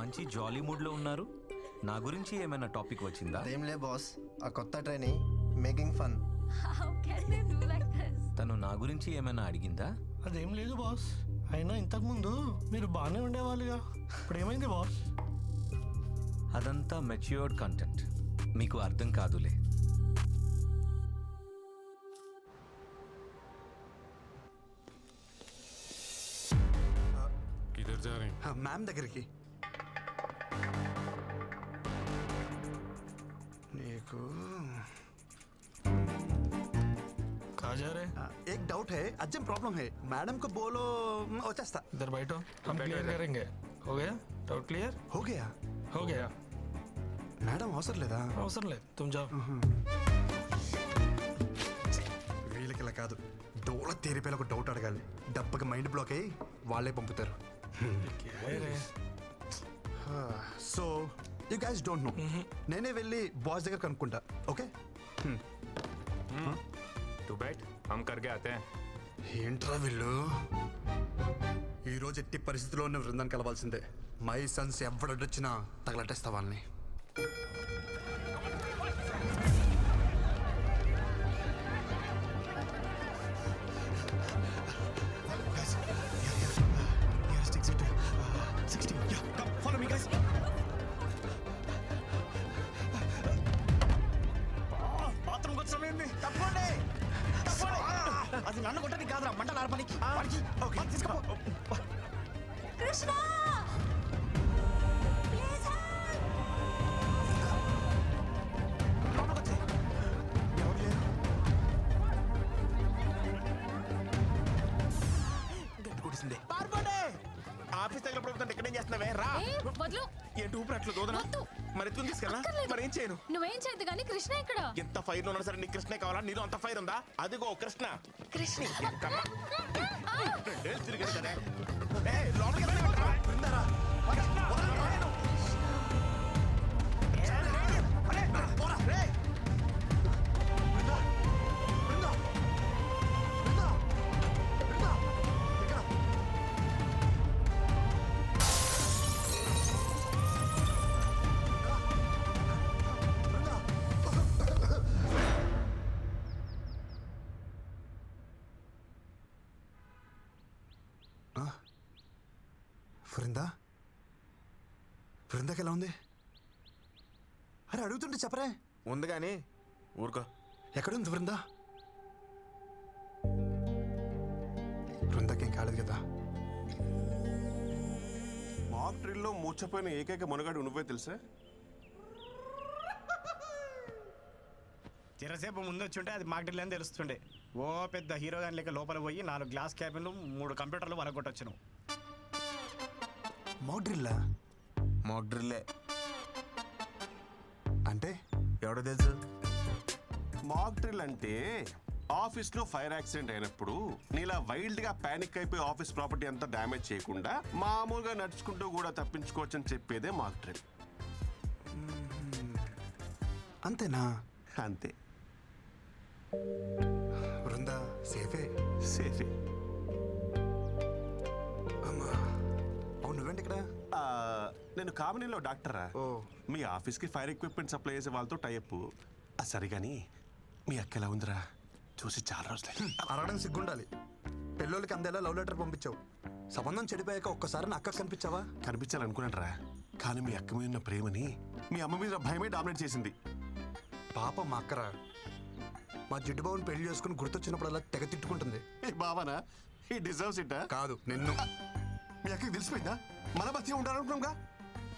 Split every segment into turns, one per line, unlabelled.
మంచి జాలీ మూడ్లో ఉన్నారు నా గురించి ఏమైనా టాపిక్ వచ్చిందా
అదేం లే బాస్ ఆ కొత్త training making fun
How can they do like this?
తను నా గురించి ఏమైనా అడిగిందా
అదేం లేదు బాస్ అయినా ఇంతకుముందు మీరు బాగానే ఉండేవాళ్ళుగా ఇప్పుడు ఏమైంది బాస్
అదంతా మెచ్యూర్డ్ కంటెంట్ మీకు అర్థం కాదులే
किधर जा रहे हैं
మ్యామ్ దగ్గరికి నీకు
కాజారే
एक डाउट है अर्जेंट प्रॉब्लम है मैडम को बोलो मैं వచ్చేస్తా
इधर बैठो हम क्लियर करेंगे हो गया डाउट क्लियर
हो गया
हो गया
మేడం అవసరం లేదా
అవసరం లేదు तुम जाओ
వీళ్ళకి ఇలా కాదు డోల తీరిపోయి ఒక డౌట్ అడగాలి డబ్బకి మైండ్ బ్లాక్ అయ్యి వాళ్ళే పంపుతారు
क्या है रे
so you guys don't know నేనే వెళ్ళి బాస్ దగ్గర కనుక్కుంటా ఓకే
तू बैठ हम करके आते हैं
ఏంట్రా వీళ్ళు ఈ రోజు ఎట్టి పరిస్థితిలో ఉన్న బృందాన్ని కలవాల్సిందే మై సన్స్ ఎవడొచ్చినా తగలట్టేస్తా వాళ్ళని
Krishna!
ఏంటి ఊపిరి దోదన?
వద్దు.
మరి ఎత్తుకుని తీసుకెళ్ళా
అక్కర్లేదు.
మరి ఏం చేయను?
నువ్వేం చేయద్దు కానీ కృష్ణ ఇక్కడ.
ఎంత ఫైర్ ఉన్నా సరే నీకు కృష్ణ కావాలా? నీలో అంత ఫైర్ ఉందా? అదిగో కృష్ణ.
కృష్ణ.
ఎంకమ్మ. రెండేళ్ళు తిరిగాను కదా. ఏయ్, లోపలికి రండి, రా. కృష్ణ, వదలండి,
బృందా బృందాకి ఎలా ఉంది? అరే అడుగుతుంటే చెప్పరే.
ఉంది కానీ ఊరుకో.
ఎక్కడుంది బృందా బృందాకి ఏం కాలేదు కదా.
మాక్ డ్రిల్లో మూర్చపోయిన ఏకైక మునగాడు నువ్వే తెలుసా?
చిరసేపు ముందు వచ్చుంటే అది మాకు అని తెలుస్తుండే. ఓ పెద్ద హీరో గాని లెక్క లోపల పోయి నాలుగు గ్లాస్ క్యాబిన్లు మూడు కంప్యూటర్లు వరగొట్టొచ్చును
మాక్ డ్రిల్లా
మాక్ డ్రిల్లే
అంటే
ఎవడో తెలుసు?
మాక్ డ్రిల్ అంటే ఆఫీస్లో ఫైర్ యాక్సిడెంట్ అయినప్పుడు నీలా వైల్డ్గా పానిక్ అయిపోయి ఆఫీస్ ప్రాపర్టీ అంతా డ్యామేజ్ చేయకుండా మామూలుగా నడుచుకుంటూ కూడా తప్పించుకోవచ్చు అని చెప్పేదే మాక్ డ్రిల్
అంతేనా?
అంతే.
బృందా సేఫే?
సేఫే. ఆ, నేను కామినీలో డాక్టరా
ఓ.
మీ ఆఫీస్కి ఫైర్ ఎక్విప్మెంట్ సప్లై చేసే వాళ్ళతో టైప్ సరే కానీ మీ అక్క ఎలా ఉందిరా? చూసి చాలా రోజులు
అరగడం సిగ్గుండాలి. పెళ్ళోళ్ళకి అందేలా లవ్ లెటర్ పంపించావు. సంబంధం చెడిపోయాక ఒక్కసారి నా అక్క కనిపించావా?
కనిపించాలనుకున్నాను రా కానీ మీ అక్క మీద ఉన్న ప్రేమని మీ అమ్మ మీద భయమే డామినేట్ చేసింది.
పాప మా అక్కరా. మా జిడ్డు బాబుని పెళ్ళి చేసుకుని గుర్తొచ్చినప్పుడల్లా తెగ తిట్టుకుంటుంది.
ఏ బావనా? ఈ డిజర్వ్స్ ఇట్
కాదు నిన్ను.
మీ అక్కకి తెలిసిపోయిందా? మన బతి ఉండాలనుకున్నాంగా?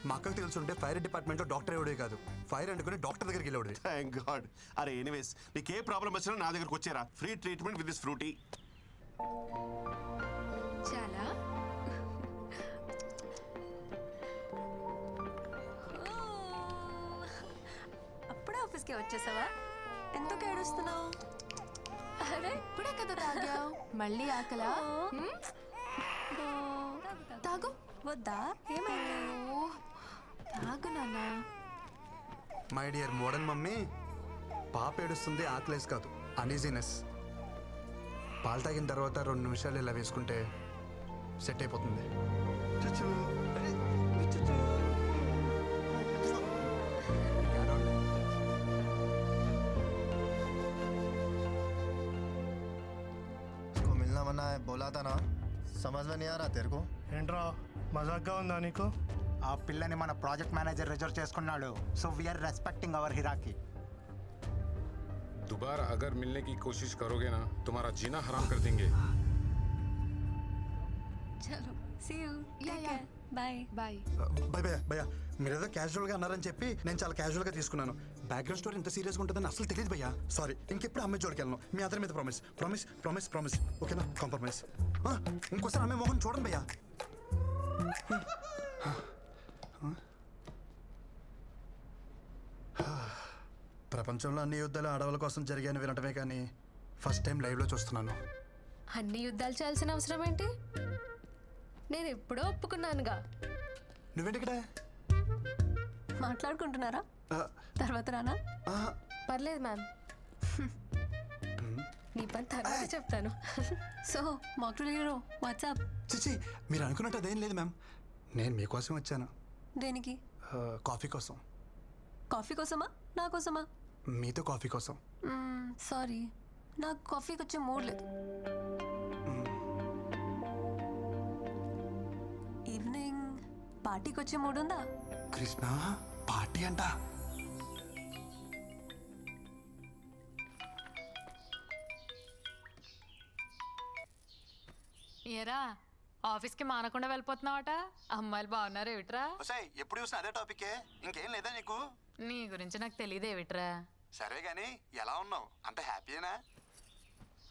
మా అక్కకు తెలుసుంటే ఫైర్ డిపార్ట్మెంట్లో డాక్టర్ ఎవడే కాదు. ఫైర్ అంటుకుని డాక్టర్ దగ్గరికి వెళ్ళేవాడు.
థ్యాంక్ గాడ్ అరే ఎనీవేస్ నీకు ఏ ప్రాబ్లం వచ్చినా నా దగ్గరకు వచ్చారా. Free treatment with this Frooti
చాలా.
అప్పుడే ఆఫీస్కి వచ్చేసావా? ఎందుకు ఏడుస్తున్నావు?
అరే ఇప్పుడే కదా తాగావు. మళ్ళీ ఆకలా? చేద్దా
మై డియర్ మోడర్న్ మమ్మీ పాప ఏడుస్తుంది ఆకలేసి కాదు. అనీజీనెస్ పాలు తాగిన తర్వాత రెండు నిమిషాలు ఇలా వేసుకుంటే సెట్ అయిపోతుంది.
मिलना मना समझ में नहीं आ रहा तेरे को
ఏంట్రా మజాక్గా ఉందా నీకు
ఆ పిల్లని మన ప్రాజెక్ట్ మేనేజర్ రిజర్వ్ చేసుకున్నాడు so we are respecting our hierarchy
दोबारा अगर मिलने की कोशिश करोगे ना तुम्हारा जीना हराम कर देंगे
చలో see you
Yeah, yeah.
Bye
bye
భయ భయ భయ మీరేదో క్యాజువల్గా అన్నారని చెప్పి నేను చాలా క్యాజువల్గా తీసుకున్నాను. బ్యాక్గ్రౌండ్ స్టోరీ ఇంత సీరియస్గా ఉంటుందని అసలు తెలియదు భయ్యా. సారీ ఇంకెప్పుడు అమ్మాయి జోడికి వెళ్ళను. మీ అందరి మీద ప్రామిస్ ప్రామిస్ ప్రామిస్ ప్రామిస్ ఓకేనా కాంప్రమైజ్ ఇంకోసారి అమ్మాయి మొహం చూడండి భయ్యా. ప్రపంచంలో అన్ని యుద్ధాలు ఆడవాళ్ళ కోసం జరిగాయని వినటమే కానీ ఫస్ట్ టైం లైవ్లో చూస్తున్నాను.
అన్ని యుద్ధాలు చేయాల్సిన అవసరం ఏంటి? నేను ఎప్పుడో ఒప్పుకున్నానుగా.
నువ్వేంటి ఇక్కడ
మాట్లాడుకుంటున్నారా తర్వాత రానా?
పర్లేదు మ్యామ్. నీ పని తర్వాత చెప్తాను.
So mocktail hero what's up?
చిచి మీరు అనుకున్నట్టు అదేం లేదు మ్యామ్. నేను మీకోసం వచ్చాను.
దేనికి?
కాఫీ కోసం.
కాఫీ కోసమా? నా కోసమా?
మీతో కాఫీ కోసం.
సారీ. నాకు కాఫీకి వచ్చే మూడ్ లేదు. పార్టీకి వచ్చే మూడ్ ఉందా
కృష్ణ పార్టీ అంట.
ఏరా ఆఫీస్కి మానకుండా వెళ్ళిపోతున్నావట? అమ్మాయిలు బాగున్నారు ఏమిట్రా?
ఎప్పుడు చూసినా అదే టాపికే. ఇంకేం లేదా నీకు?
నీ గురించి నాకు తెలియదు ఏమిట్రా?
సరే గాని ఎలా ఉన్నావు? అంత హ్యాపీనా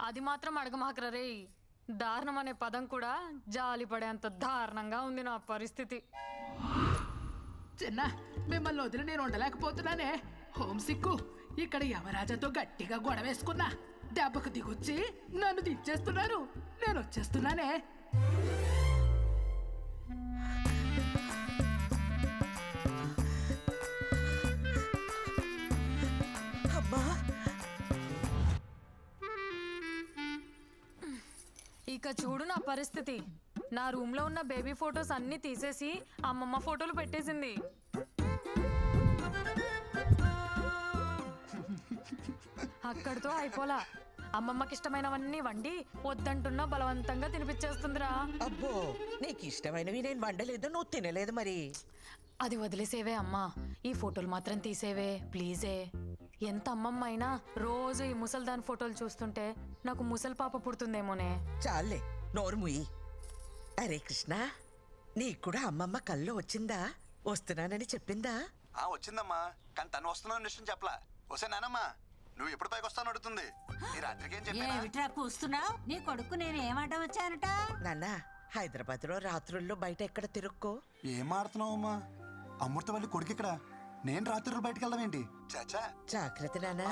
అది మాత్రం అడగమాకరా రే దారుణం అనే పదం కూడా జాలి పడేంత దారుణంగా ఉంది నా పరిస్థితి.
చిన్న మిమ్మల్ని వదిలి నేను ఉండలేకపోతున్నానే. హోమ్ సిక్కు ఇక్కడ యమరాజాతో గట్టిగా గొడవేసుకున్నా దెబ్బకు దిగొచ్చి నన్ను దించేస్తున్నారు. నేను వచ్చేస్తున్నానే.
ఇక చూడు నా పరిస్థితి. నా రూమ్లో ఉన్న బేబీ ఫొటోస్ అన్ని తీసేసి అమ్మమ్మ ఫోటోలు పెట్టేసింది. అక్కడితో అయిపోలా. అమ్మమ్మకి ఇష్టమైనవన్నీ వండి వద్దంటున్నా బలవంతంగా తినిపించేస్తుందిరా.
అబ్బో నీకు ఇష్టమైనవి నేను వండలేదు నువ్వు తినలేదు మరి.
అది వదిలేసేవే అమ్మా. ఈ ఫోటోలు మాత్రం తీసేవే ప్లీజే. ఎంత అమ్మమ్మ అయినా రోజు ఈ ముసల్దాన్ ఫోటోలు చూస్తుంటే నాకు ముసలి పాప పుడుతుందేమోనే.
చాలే నోరుముయి అరే కృష్ణ నీకు కూడా అమ్మమ్మ కల్లో వచ్చిందా? వస్తున్నానని చెప్పిందా?
ఆ వచ్చిందమ్మా. కానీ తను వస్తున్నాను విషయం చెప్పలా. వస్తే నానమ్మా నువ్వు ఎప్పుడు పైకి వస్తాను అడుగుతుంది.
నీ కొడుకు నేను ఏమంట వచ్చానట? నాన్న హైదరాబాద్లో రాత్రుల్లో బయట ఎక్కడ తిరుక్కో?
ఏం ఆడుతున్నావు అమ్మా అమృతవల్లి కొడుకు ఇక్కడ. నేను రాత్రులు బయటకు చాచా
జాగ్రత్త
నానా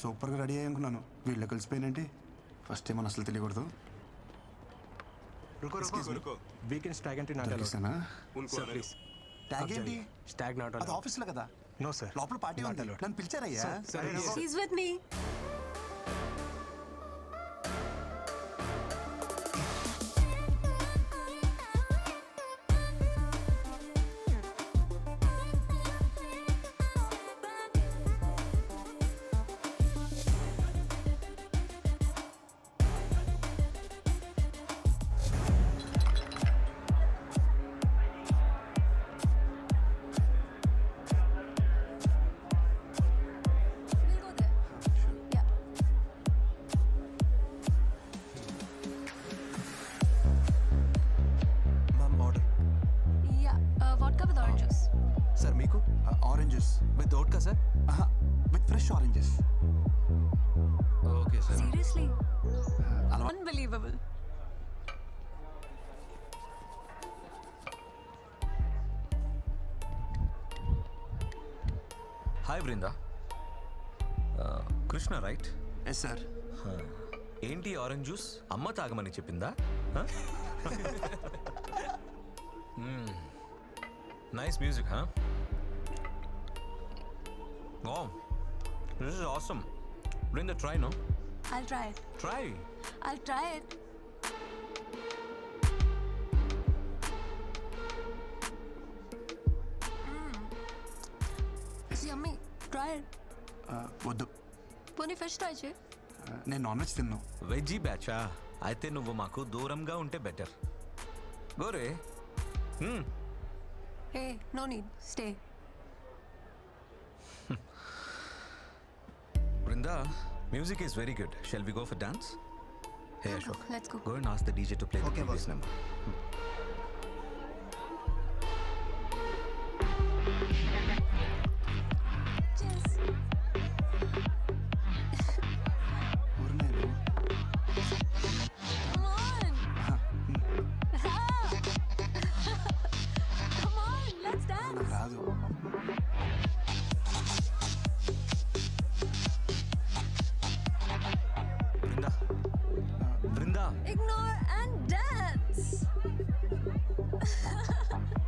సూపర్గా రెడీ అయ్యనుకున్నాను వీళ్ళు కలిసిపోయినంటే? ఫస్ట్ ఏమని అసలు తెలియకూడదు.
వీకెండ్
స్టాగ్ ఆఫీస్లో కదా.
నో సార్
లోపల పార్టీ నన్ను పిలిచారయ్యా?
Vodka with orange juice
sir
మీకు
oranges with vodka sir
with fresh oranges
okay sir
seriously unbelievable
hi Brinda Krishna right
yes sir
ఏంటి ఆరెంజ్ జ్యూస్ అమ్మ తాగమని చెప్పిందా? Hmm. నైస్ మ్యూజిక్ హా ఓ this is awesome Brinda try no
I'll try it.
Try
I'll try it. Mm. It's yummy. Try it.
వద్దు.
పోనీ fish try చేయి.
ఆ, నేను నాన్ వెజ్ తిన్నాను
వెజ్జీ బ్యాచా అయితే నువ్వు మాకు దూరంగా ఉంటే బెటర్ గోరే.
Hey, no need. Stay.
Brinda, music is very good. Shall we go for dance? Hey, Ashok.
Let's go.
Go and ask the DJ to play the
Okay,
previous
boss.
number. Hmm.